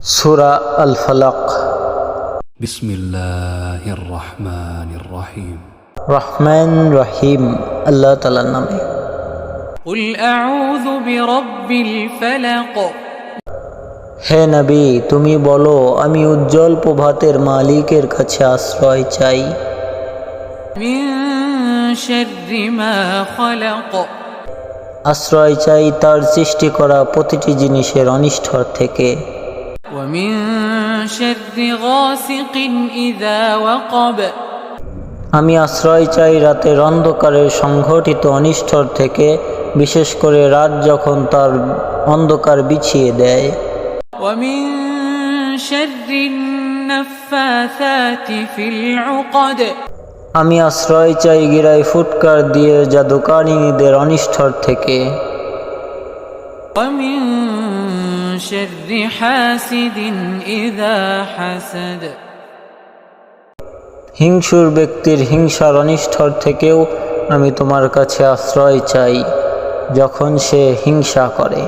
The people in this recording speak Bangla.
সুরা আল ফালাক بسم الله الرحمن الرحيم রহমান রহিম আল্লাহ তালার নামে قل أعوذ برب الفلق হে নবী তুমি বলো আমি উজ্জ্বল প্রভাতের মালিকের কাছে আশ্রয় চাই من شر ما خلق আশ্রয় চাই তার সৃষ্টি করা প্রতিটি জিনিসের অনিষ্টর থেকে ومن شر غاسق إذا وقب আমি আশ্রয় চাই রাতের অন্ধকারের সংঘটিত অনিষ্টর থেকে বিশেষ করে রাত যখন তার অন্ধকার বিছিয়ে দেয় ومن شر النفاثات في العقد আমি আশ্রয় চাই গিরায় ফুটকার দিয়ে জাদুকারিনীদের অনিষ্টর থেকে ومن شر حاسد إذا حسد হিংসুর ব্যক্তির হিংসার অনিষ্টর থেকেও আমি তোমার কাছে আশ্রয় চাই যখন সে হিংসা করে